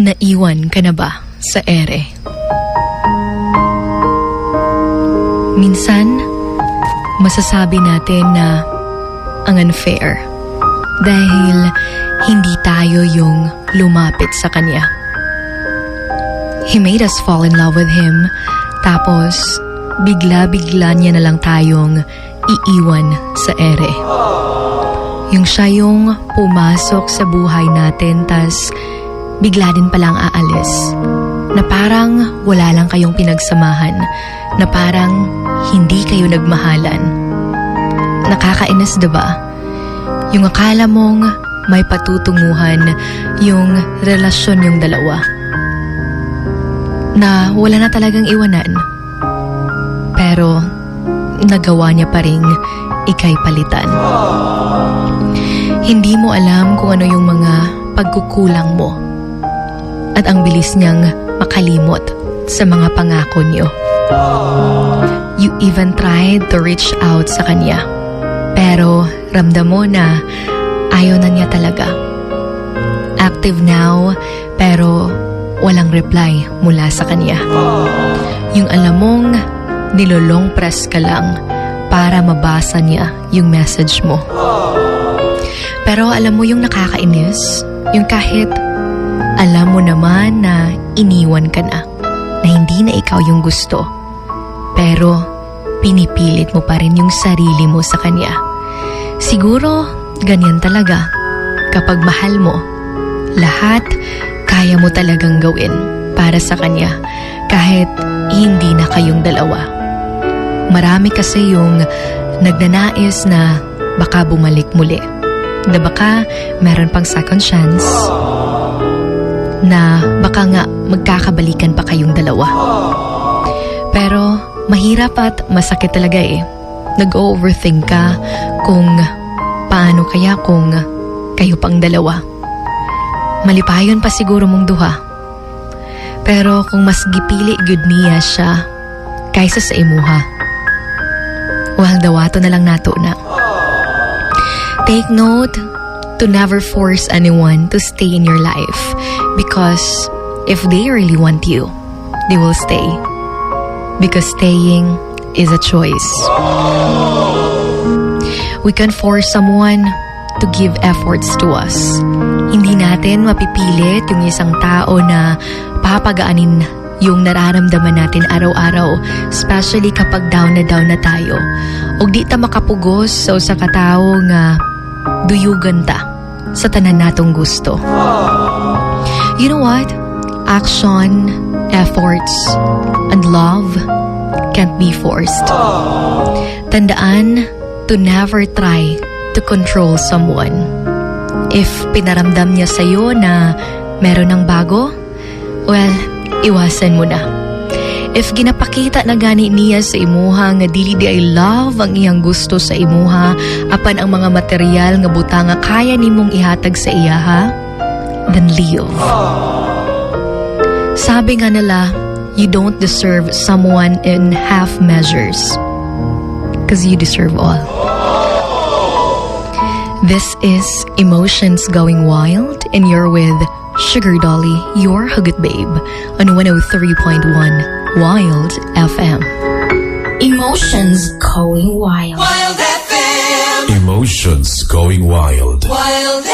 Naiwan ka na ba sa ere? Minsan, masasabi natin na ang unfair dahil hindi tayo yung lumapit sa kanya. He made us fall in love with him tapos bigla-bigla niya na lang tayong iiwan sa ere. Yung siya yung pumasok sa buhay natin tas bigla din palang aalis. Na parang wala lang kayong pinagsamahan. Na parang hindi kayo nagmahalan. Nakakainis ba? Yung akala mong may patutunguhan yung relasyon yung dalawa. Na wala na talagang iwanan. Pero nagawa niya pa ring ikay palitan. Hindi mo alam kung ano yung mga pagkukulang mo. At ang bilis niyang makalimot sa mga pangako niyo. You even tried to reach out sa kanya. Pero ramdam mo na ayaw na niya talaga. Active now, pero walang reply mula sa kanya. Yung alam mong nilolong press ka lang para mabasa niya yung message mo. Pero alam mo yung nakakainis, yung kahit alam mo naman na iniwan ka na, na hindi na ikaw yung gusto. Pero pinipilit mo pa rin yung sarili mo sa kanya. Siguro ganyan talaga. Kapag mahal mo, lahat kaya mo talagang gawin para sa kanya kahit hindi na kayong dalawa. Marami kasi yung nagnanais na baka bumalik muli. Na baka meron pang second chance. Na baka nga magkakabalikan pa kayong dalawa. Pero mahirap at masakit talaga eh. Nag-overthink ka kung paano kaya kung kayo pang dalawa. Malipayon pa siguro mong duha. Pero kung mas gipili gud niya siya kaysa sa imuha. Well, dawato na lang nato na. Take note to never force anyone to stay in your life because if they really want you, they will stay. Because staying is a choice. We can force someone to give efforts to us. Hindi natin mapipilit yung isang tao na papagaanin yung nararamdaman natin araw-araw, especially kapag down na down na tayo. Og di ta makapugos sa usa ka tawo nga duyugan ta sa tanan natong gusto. You know what? Action, efforts, and love can't be forced. Tandaan to never try to control someone. If pinaramdam niya sa'yo na meron ng bago, well, iwasan mo na. If ginapakita na gani niya sa imuha nga dili di ay love ang iyang gusto sa imuha apan ang mga material nga buta nga kaya nimong ihatag sa iya ha, then leave. Sabi nga nila, you don't deserve someone in half measures. Cause you deserve all. This is Emotions Going Wild, and you're with Sugar Dolly, your Hugot Babe, on 103.1 Wild FM. Emotions going wild. Wild FM. Emotions going wild. Wild